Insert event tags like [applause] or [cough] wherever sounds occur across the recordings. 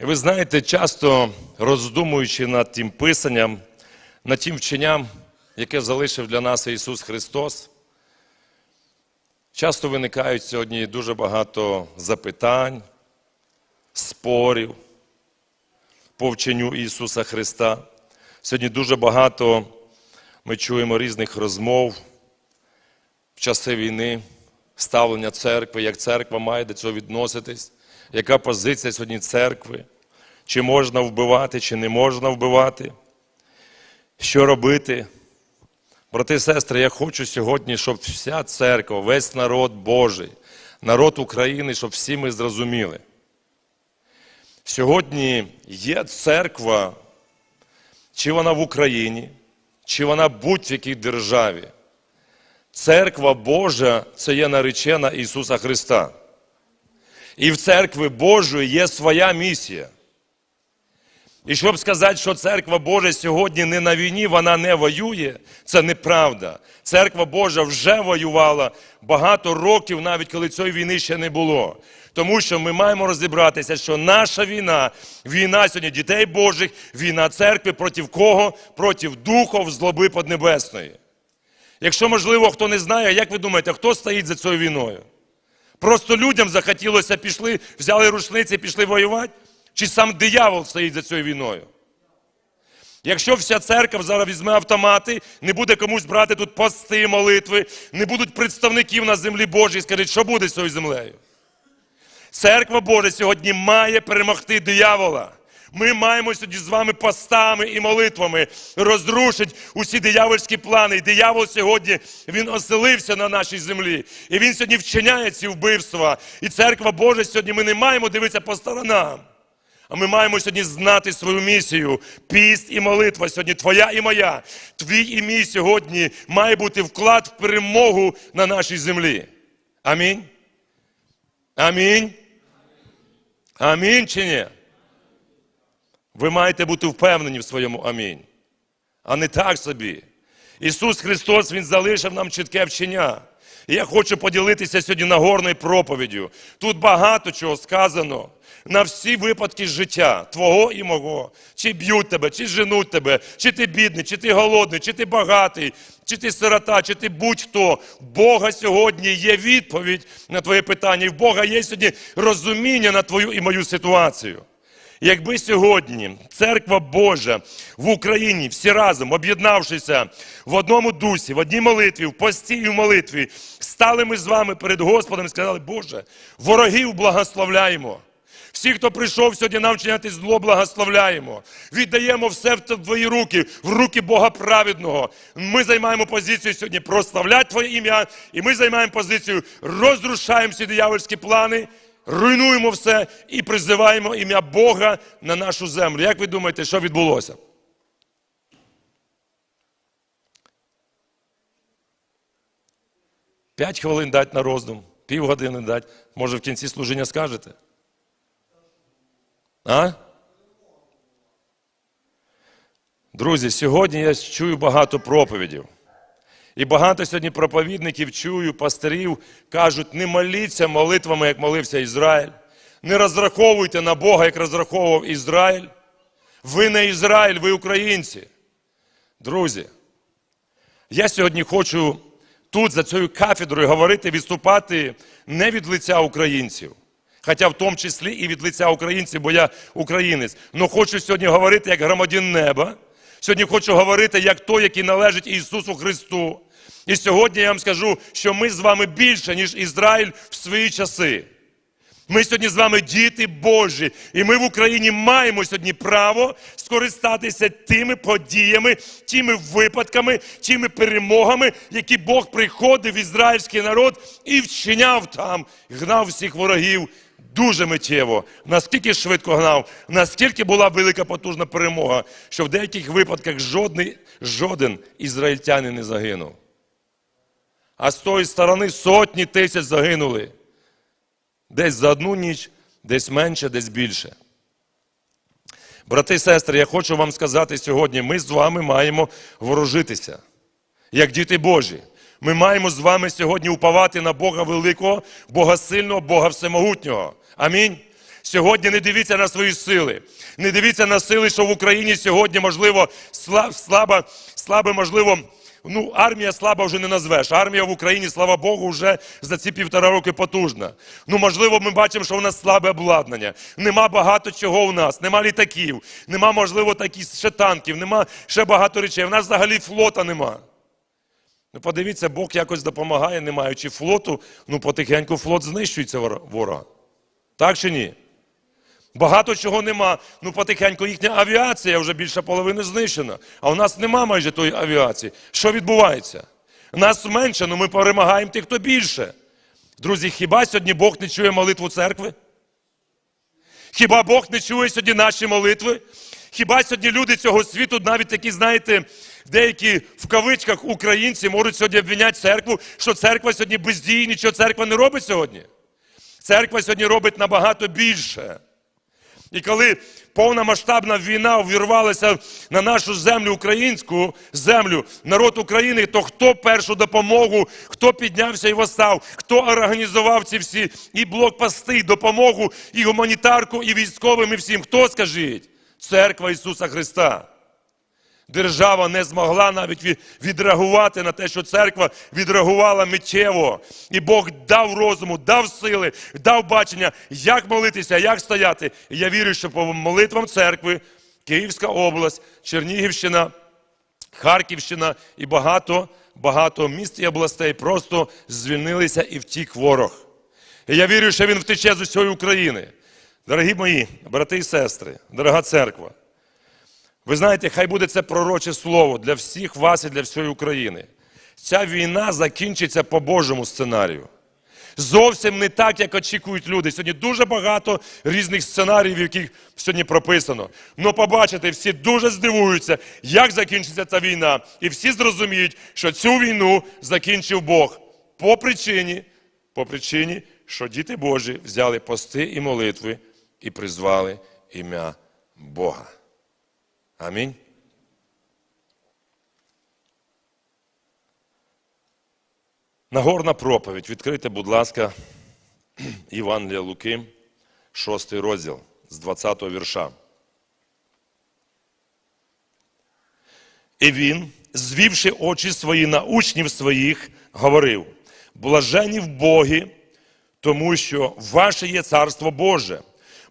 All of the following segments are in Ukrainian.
Ви знаєте, часто роздумуючи над тим писанням, над тим вченням, яке залишив для нас Ісус Христос, часто виникають сьогодні дуже багато запитань, спорів по вченню Ісуса Христа. Сьогодні дуже багато ми чуємо різних розмов в часи війни, ставлення церкви, як церква має до цього відноситись, яка позиція сьогодні церкви, чи можна вбивати, чи не можна вбивати, що робити. Брати і сестри, я хочу сьогодні, щоб вся церква, весь народ Божий, народ України, щоб всі ми зрозуміли. Сьогодні є церква, чи вона в Україні, чи вона будь-в якій державі. Церква Божа це є наречена Ісуса Христа. І в церкві Божої є своя місія. І щоб сказати, що церква Божа сьогодні не на війні, вона не воює, це неправда. Церква Божа вже воювала багато років, навіть коли цієї війни ще не було. Тому що ми маємо розібратися, що наша війна, війна сьогодні дітей Божих, війна церкви проти кого? Проти духов злоби поднебесної. Якщо, можливо, хто не знає, як ви думаєте, хто стоїть за цією війною? Просто людям захотілося, пішли, взяли рушниці пішли воювати? Чи сам диявол стоїть за цією війною? Якщо вся церква зараз візьме автомати, не буде комусь брати тут пости, молитви, не будуть представників на землі Божій, скажуть, що буде з цією землею? Церква Божа сьогодні має перемогти диявола. Ми маємо сьогодні з вами постами і молитвами розрушити усі диявольські плани. І диявол сьогодні він оселився на нашій землі. І він сьогодні вчиняє ці вбивства. І церква Божа сьогодні ми не маємо дивитися по сторонам. А ми маємо сьогодні знати свою місію. Піст і молитва сьогодні твоя і моя. Твій і мій сьогодні має бути вклад в перемогу на нашій землі. Амінь. Амінь. Амінь чи ні? Ви маєте бути впевнені в своєму амінь. А не так собі. Ісус Христос Він залишив нам чітке вчення. І я хочу поділитися сьогодні нагорною проповіддю. Тут багато чого сказано на всі випадки життя, твого і мого. Чи б'ють тебе, чи женуть тебе, чи ти бідний, чи ти голодний, чи ти багатий, чи ти сирота, чи ти будь-хто. Бога сьогодні є відповідь на твоє питання. І в Бога є сьогодні розуміння на твою і мою ситуацію. Якби сьогодні церква Божа в Україні всі разом, об'єднавшися в одному дусі, в одній молитві, в пості і в молитві, стали ми з вами перед Господом і сказали, Боже, ворогів благословляємо. Всі, хто прийшов сьогодні нам вчиняти зло, благословляємо. Віддаємо все в твої руки, в руки Бога праведного. Ми займаємо позицію сьогодні прославляти Твоє ім'я, і ми займаємо позицію, розрушаємо всі диявольські плани, руйнуємо все і призиваємо ім'я Бога на нашу землю. Як ви думаєте, що відбулося? П'ять хвилин дать на роздум, півгодини дать. Може, в кінці служіння скажете? А? Друзі, сьогодні я чую багато проповідів. І багато сьогодні проповідників чую, пастирів кажуть, не моліться молитвами, як молився Ізраїль. Не розраховуйте на Бога, як розраховував Ізраїль. Ви не Ізраїль, ви українці. Друзі, я сьогодні хочу тут, за цією кафедрою, говорити, відступати не від лиця українців. Хоча в тому числі і від лиця українців, бо я українець. Но хочу сьогодні говорити як громадян неба. Сьогодні хочу говорити як той, який належить Ісусу Христу. І сьогодні я вам скажу, що ми з вами більше, ніж Ізраїль в свої часи. Ми сьогодні з вами діти Божі, і ми в Україні маємо сьогодні право скористатися тими подіями, тими випадками, тими перемогами, які Бог приходив в ізраїльський народ і вчиняв там, гнав всіх ворогів дуже миттєво. Наскільки швидко гнав, наскільки була велика потужна перемога, що в деяких випадках жодний, жоден ізраїльтянин не загинув. А з тої сторони сотні тисяч загинули. Десь за одну ніч, десь менше, десь більше. Брати і сестри, я хочу вам сказати сьогодні: ми з вами маємо ворожитися, як діти Божі. Ми маємо з вами сьогодні уповати на Бога великого, Бога сильного, Бога всемогутнього. Амінь. Сьогодні не дивіться на свої сили. Не дивіться на сили, що в Україні сьогодні, можливо, сла- слабо, слабо, можливо, ну, армія слаба вже не назвеш. Армія в Україні, слава Богу, вже за ці півтора роки потужна. Ну, можливо, ми бачимо, що у нас слабе обладнання. Нема багато чого у нас, нема літаків, нема, можливо, такі ще танків, нема ще багато речей. У нас взагалі флота нема. Ну, подивіться, Бог якось допомагає, не маючи флоту, ну потихеньку флот знищується ворога. Так чи ні? Багато чого нема. Ну, потихеньку їхня авіація вже більше половини знищена. А у нас нема майже тої авіації. Що відбувається? Нас менше, але ми перемагаємо тих, хто більше. Друзі, хіба сьогодні Бог не чує молитву церкви? Хіба Бог не чує сьогодні наші молитви? Хіба сьогодні люди цього світу, навіть такі, знаєте, деякі в кавичках українці можуть сьогодні обвиняти церкву, що церква сьогодні бездіє, нічого церква не робить сьогодні? Церква сьогодні робить набагато більше. І коли повномасштабна війна увірвалася на нашу землю, українську землю, народ України, то хто першу допомогу, хто піднявся і восстав, хто організував ці всі і блокпости, і допомогу, і гуманітарку, і військовим, і всім? Хто скажіть? Церква Ісуса Христа. Держава не змогла навіть ві- відреагувати на те, що церква відреагувала миттєво. І Бог дав розуму, дав сили, дав бачення, як молитися, як стояти. І я вірю, що по молитвам церкви Київська область, Чернігівщина, Харківщина і багато, багато міст і областей просто звільнилися і втік ворог. І я вірю, що він втече з усієї України. Дорогі мої брати і сестри, дорога церква. Ви знаєте, хай буде це пророче слово для всіх вас і для всієї України. Ця війна закінчиться по Божому сценарію. Зовсім не так, як очікують люди. Сьогодні дуже багато різних сценаріїв, яких сьогодні прописано. Ну, побачите, всі дуже здивуються, як закінчиться ця війна. І всі зрозуміють, що цю війну закінчив Бог по причині, по причині, що діти Божі взяли пости і молитви і призвали ім'я Бога. Амінь. Нагорна проповідь. Відкрийте, будь ласка, [clears throat] Євангелія Луки, 6 розділ з 20 вірша. І він, звівши очі свої на учнів своїх, говорив: блажені в Богі, тому що ваше є царство Боже.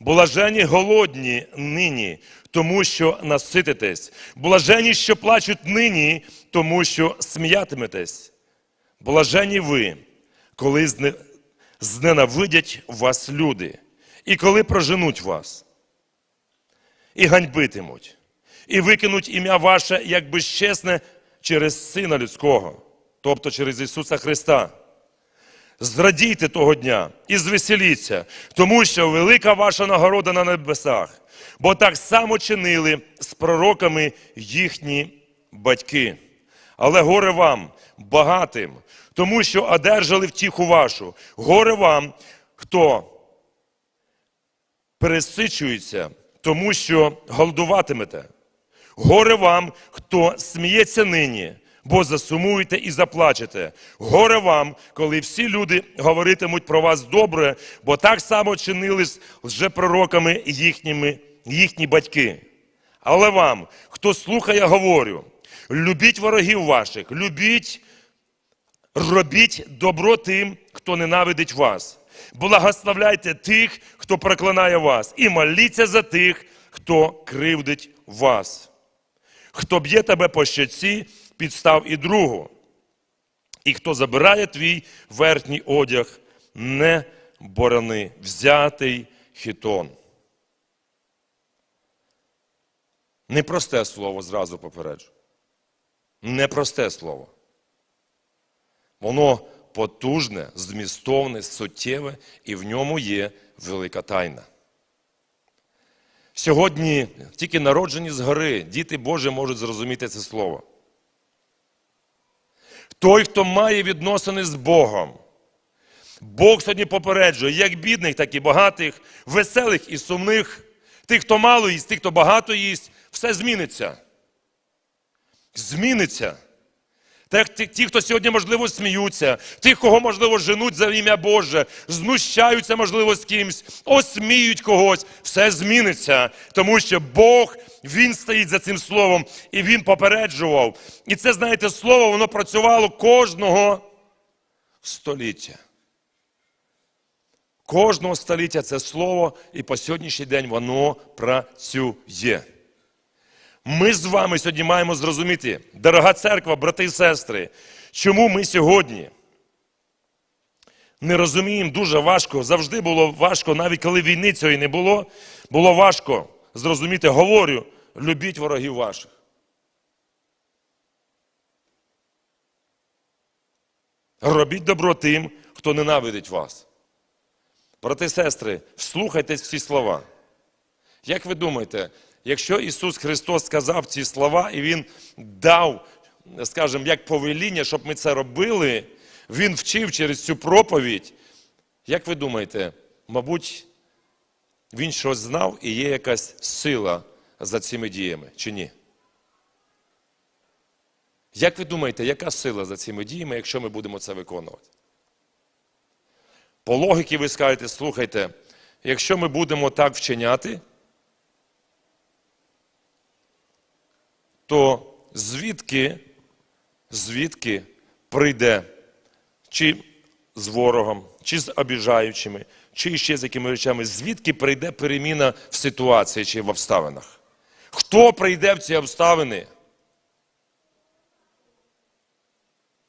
Блажені голодні нині, тому що насититесь. Блажені, що плачуть нині, тому що сміятиметесь. Блажені ви, коли зненавидять вас люди, і коли проженуть вас, і ганьбитимуть, і викинуть ім'я ваше як безчесне через Сина Людського, тобто через Ісуса Христа. Зрадійте того дня і звеселіться, тому що велика ваша нагорода на небесах, бо так само чинили з пророками їхні батьки. Але горе вам, багатим, тому що одержали втіху вашу. Горе вам, хто пересичується, тому що голодуватимете. Горе вам, хто сміється нині, бо засумуєте і заплачете. Горе вам, коли всі люди говоритимуть про вас добре, бо так само чинили з лжепророками їхніми, їхні батьки. Але вам, хто слухає, говорю, любіть ворогів ваших, любіть, робіть добро тим, хто ненавидить вас. Благословляйте тих, хто проклинає вас, і моліться за тих, хто кривдить вас. Хто б'є тебе по щоці, підстав і другу. І хто забирає твій верхній одяг, не борони, взятий хітон. Непросте слово зразу попереджу. Непросте слово. Воно потужне, змістовне, суттєве, і в ньому є велика тайна. Сьогодні тільки народжені згори, діти Божі можуть зрозуміти це слово. Той, хто має відносини з Богом, Бог сьогодні попереджує, як бідних, так і багатих, веселих і сумних, тих, хто мало їсть, тих, хто багато їсть, все зміниться. Зміниться. Ті, ті, хто сьогодні, можливо, сміються, тих, кого, можливо, женуть за ім'я Боже, знущаються, можливо, з кимсь, осміють когось, все зміниться, тому що Бог, Він стоїть за цим словом, і Він попереджував. І це, знаєте, слово, воно працювало кожного століття. Кожного століття це слово, і по сьогоднішній день воно працює. Ми з вами сьогодні маємо зрозуміти, дорога церква, брати і сестри, чому ми сьогодні не розуміємо дуже важко, завжди було важко, навіть коли війни цієї не було, було важко зрозуміти, говорю, любіть ворогів ваших. Робіть добро тим, хто ненавидить вас. Брати і сестри, вслухайтесь в ці слова. Як ви думаєте, якщо Ісус Христос сказав ці слова і Він дав, скажімо, як повеління, щоб ми це робили, Він вчив через цю проповідь, як ви думаєте, мабуть, Він щось знав і є якась сила за цими діями, чи ні? Як ви думаєте, яка сила за цими діями, якщо ми будемо це виконувати? По логіки ви скажете, слухайте, якщо ми будемо так вчиняти, то звідки, звідки прийде чи з ворогом, чи з обіжаючими, чи ще з якими речами, звідки прийде переміна в ситуації чи в обставинах? Хто прийде в ці обставини?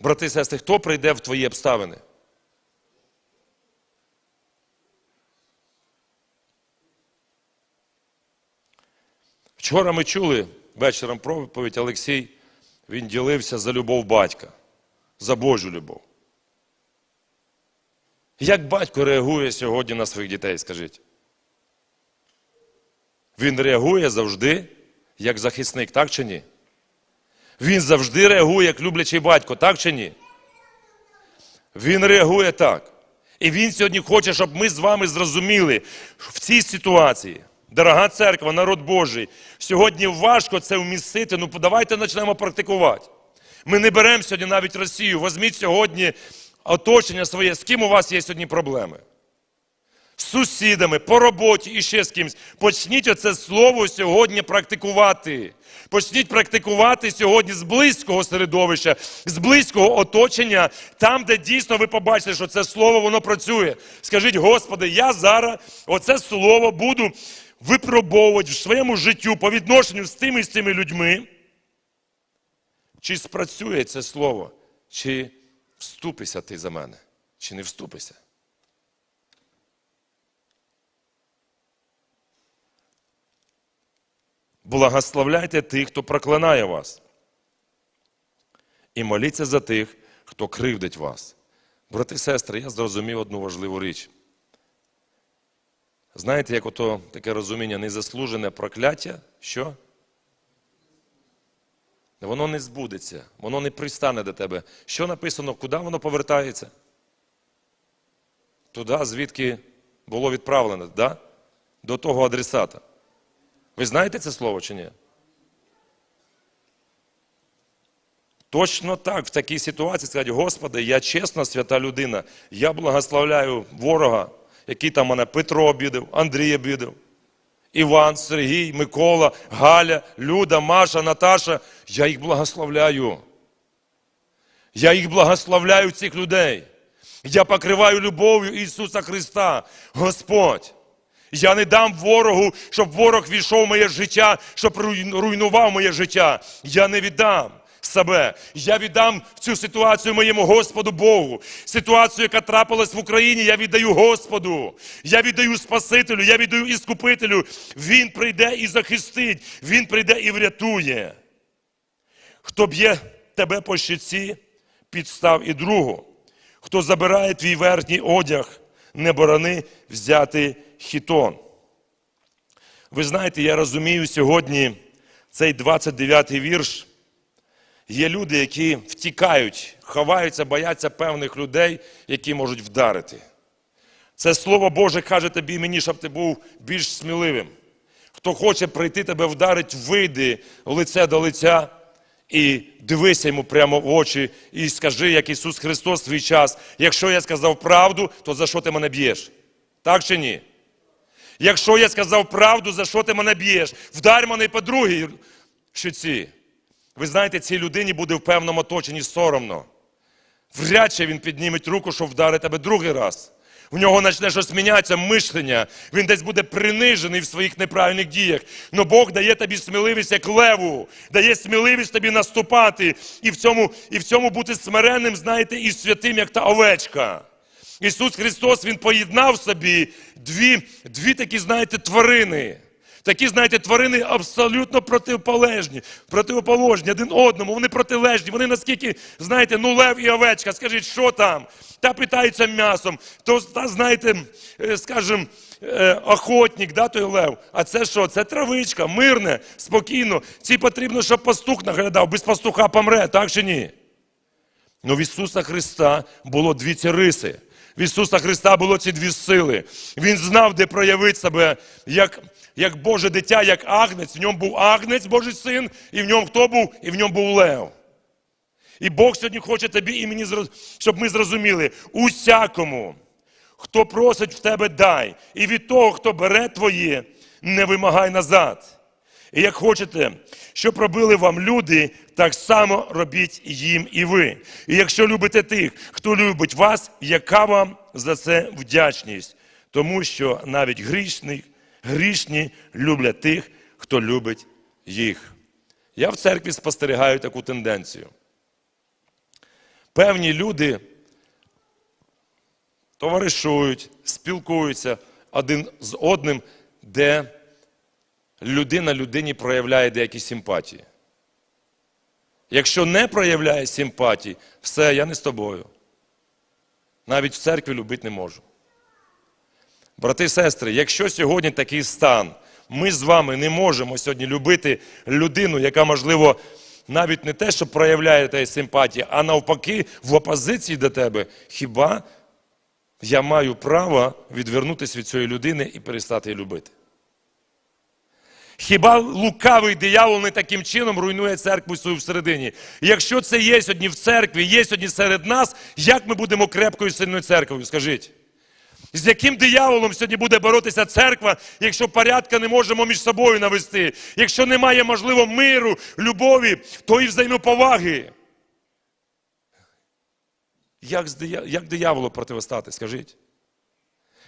Брати і сестри, хто прийде в твої обставини? Вчора ми чули вечором проповідь Олексій, він ділився за любов батька, за Божу любов. Як батько реагує сьогодні на своїх дітей, скажіть? Він реагує завжди як захисник, так чи ні? Він завжди реагує як люблячий батько, так чи ні? Він реагує так. І він сьогодні хоче, щоб ми з вами зрозуміли в цій ситуації. Дорога церква, народ Божий, сьогодні важко це вмістити, ну давайте почнемо практикувати. Ми не беремо сьогодні навіть Росію. Візьміть сьогодні оточення своє, з ким у вас є сьогодні проблеми. З сусідами, по роботі і ще з кимось. Почніть оце слово сьогодні практикувати. Почніть практикувати сьогодні з близького середовища, з близького оточення, там, де дійсно ви побачите, що це слово воно працює. Скажіть, Господи, я зараз оце слово буду випробовувати в своєму життю по відношенню з тими і з цими людьми. Чи спрацює це слово, чи вступися ти за мене, чи не вступися? Благословляйте тих, хто проклинає вас. І моліться за тих, хто кривдить вас. Брати і сестри, я зрозумів одну важливу річ. Знаєте, як ото таке розуміння незаслужене прокляття, що? Воно не збудеться, воно не пристане до тебе. Що написано, куди воно повертається? Туди, звідки було відправлено, да? до того адресата. Ви знаєте це слово чи ні? Точно так, в такій ситуації сказати, Господи, я чесна, свята людина, я благословляю ворога, який там мене Петро обідав, Андрій обідав, Іван, Сергій, Микола, Галя, Люда, Маша, Наташа. Я їх благословляю. Я їх благословляю цих людей. Я покриваю любов'ю Ісуса Христа, Господь. Я не дам ворогу, щоб ворог війшов в моє життя, щоб руйнував моє життя. Я не віддам себе. Я віддам цю ситуацію моєму Господу Богу. Ситуацію, яка трапилась в Україні, я віддаю Господу. Я віддаю Спасителю, я віддаю Іскупителю. Він прийде і захистить, Він прийде і врятує. Хто б'є тебе по щиці, підстав і другу. Хто забирає твій верхній одяг, не борони взяти хітон. Ви знаєте, я розумію сьогодні цей 29-й вірш. Є люди, які втікають, ховаються, бояться певних людей, які можуть вдарити. Це Слово Боже каже тобі мені, щоб ти був більш сміливим. Хто хоче прийти тебе вдарить, вийди лице до лиця І дивися йому прямо в очі і скажи, як Ісус Христос свій час. Якщо я сказав правду, то за що ти мене б'єш? Так чи ні? Якщо я сказав правду, за що ти мене б'єш? Вдарь мене по другій щиці. Ви знаєте, цій людині буде в певному оточенні соромно. Вряд чи він підніме руку, щоб вдарити тебе другий раз. В нього почне щось мінятися, мишлення. Він десь буде принижений в своїх неправильних діях. Но Бог дає тобі сміливість, як леву, дає сміливість тобі наступати і в цьому, і в цьому бути смиренним, знаєте, і святим, як та овечка. Ісус Христос Він поєднав собі дві, дві такі, знаєте, тварини. Такі, знаєте, тварини абсолютно протиполежні, противоположні один одному, вони протилежні. Вони наскільки, знаєте, ну лев і овечка, скажіть, що там? Та питається м'ясом, то, та, знаєте, е, скажімо, е, охотник, да, той лев. А це що? Це травичка, мирне, спокійно. Цій потрібно, щоб пастух наглядав, без пастуха помре, так чи ні? Ну, в Ісуса Христа було дві ці риси. В Ісуса Христа було ці дві сили. Він знав, де проявити себе як, як Боже дитя, як агнець. В ньому був агнець, Божий син, і в ньому хто був? І в ньому був лев. І Бог сьогодні хоче тобі і мені, щоб ми зрозуміли, усякому, хто просить в тебе, дай. І від того, хто бере твоє, не вимагай назад. І як хочете, щоб робили вам люди, так само робіть їм і ви. І якщо любите тих, хто любить вас, яка вам за це вдячність? Тому що навіть грішні, грішні люблять тих, хто любить їх. Я в церкві спостерігаю таку тенденцію. Певні люди товаришують, спілкуються один з одним, де людина людині проявляє деякі симпатії. Якщо не проявляє симпатії, все, я не з тобою. Навіть в церкві любити не можу. Брати і сестри, якщо сьогодні такий стан, ми з вами не можемо сьогодні любити людину, яка, можливо, навіть не те, що проявляє те симпатії, а навпаки, в опозиції до тебе, хіба я маю право відвернутися від цієї людини і перестати її любити? Хіба лукавий диявол не таким чином руйнує церкву свою всередині? І Якщо це є сьогодні в церкві, є сьогодні серед нас, як ми будемо крепкою сильною церквою? Скажіть. З яким дияволом сьогодні буде боротися церква, якщо порядка не можемо між собою навести, якщо немає, можливо, миру, любові, то і взаємоповаги? Як, як дияволу противостати, скажіть?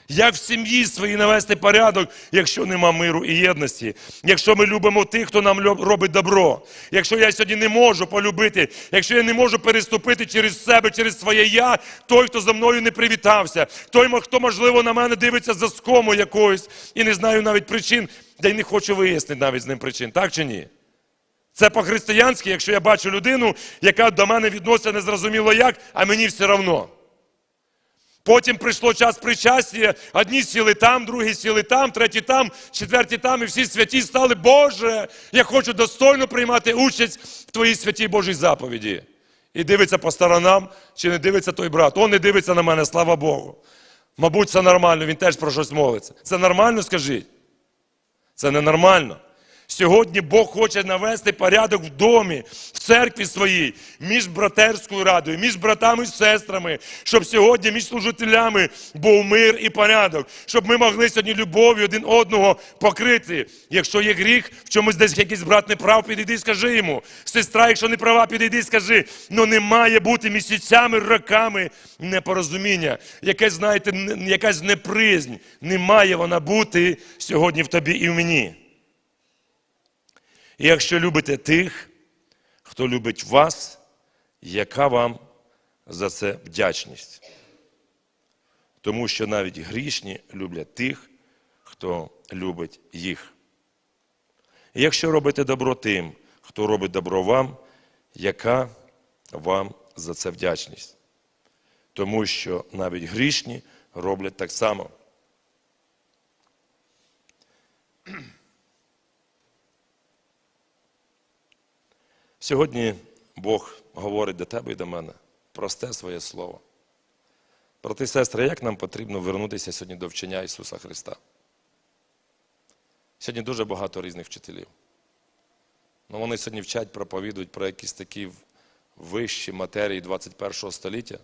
Як в сім'ї своїй навести порядок, якщо нема миру і єдності? Якщо ми любимо тих, хто нам робить добро. Якщо я сьогодні не можу полюбити, якщо я не можу переступити через себе, через своє я, той, хто за мною не привітався, той, хто, можливо, на мене дивиться за скому якоюсь і не знаю навіть причин, та й не хочу вияснити навіть з ним причин, так чи ні? Це по-християнськи, якщо я бачу людину, яка до мене відноситься незрозуміло як, а мені все одно. Потім прийшло час причастя, одні сіли там, другі сіли там, треті там, четверті там, і всі святі стали, Боже, я хочу достойно приймати участь в Твоїй святій Божій заповіді. І дивиться по сторонам, чи не дивиться той брат. Он не дивиться на мене, слава Богу. Мабуть, це нормально, він теж про щось молиться. Це нормально, скажіть? Це ненормально. Сьогодні Бог хоче навести порядок в домі, в церкві своїй, між братерською радою, між братами і сестрами, щоб сьогодні між служителями був мир і порядок, щоб ми могли сьогодні любов'ю один одного покрити. Якщо є гріх, в чомусь десь якийсь брат не прав, підійди, скажи йому. Сестра, якщо не права, підійди, скажи. Ну не має бути місяцями, роками непорозуміння. Якесь, знаєте, якась неприязнь. Не має вона бути сьогодні в тобі і в мені. І якщо любите тих, хто любить вас, яка вам за це вдячність? Тому що навіть грішні люблять тих, хто любить їх. І якщо робите добро тим, хто робить добро вам, яка вам за це вдячність? Тому що навіть грішні роблять так само. Сьогодні Бог говорить до тебе і до мене просте своє слово. Брати і сестри, як нам потрібно вернутися сьогодні до вчення Ісуса Христа? Сьогодні дуже багато різних вчителів. Ну, вони сьогодні вчать, проповідують про якісь такі вищі матерії 21 століття.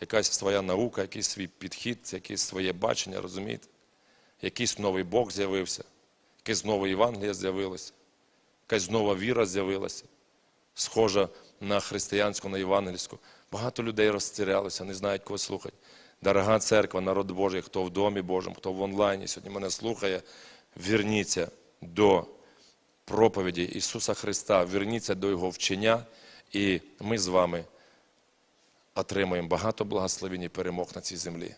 Якась своя наука, якийсь свій підхід, якесь своє бачення, розумієте? Якийсь новий Бог з'явився, якесь нове Євангеліє з'явилося, якась нова віра з'явилася, схожа на християнську, на євангельську. Багато людей розтірялися, не знають, кого слухати. Дорога церква, народ Божий, хто в домі Божому, хто в онлайні сьогодні мене слухає, верніться до проповіді Ісуса Христа, верніться до Його вчення, і ми з вами отримаємо багато благословень і перемог на цій землі.